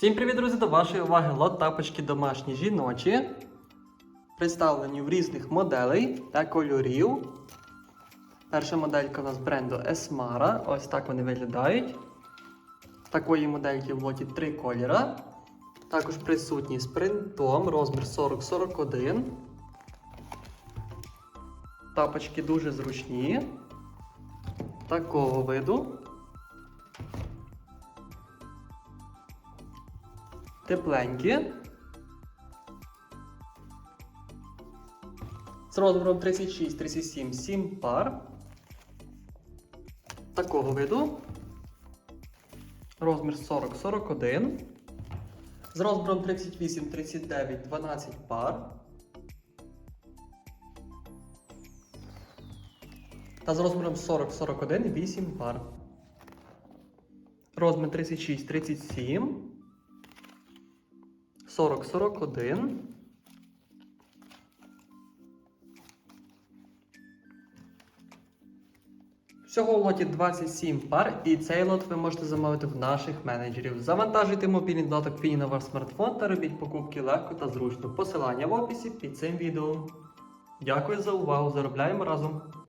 Всім привіт, друзі! До вашої уваги лот тапочки домашні жіночі. Представлені в різних моделей та кольорів. Перша моделька у нас бренду Esmara. Ось так вони виглядають. Такої модельки в лоті три кольора. Також присутні з принтом, розмір 40-41. Тапочки дуже зручні. Такого виду. Тепленькі. З розміром 36-37 7 пар. Такого виду. Розмір 40-41. З розміром 38-39 12 пар. Та з розміром 40-41 8 пар. Розмір 36-37. 40-41. Всього в лоті 27 пар, і цей лот ви можете замовити в наших менеджерів. Завантажуйте мобільний додаток Фіні на ваш смартфон та робіть покупки легко та зручно. Посилання в описі під цим відео. Дякую за увагу! Заробляємо разом!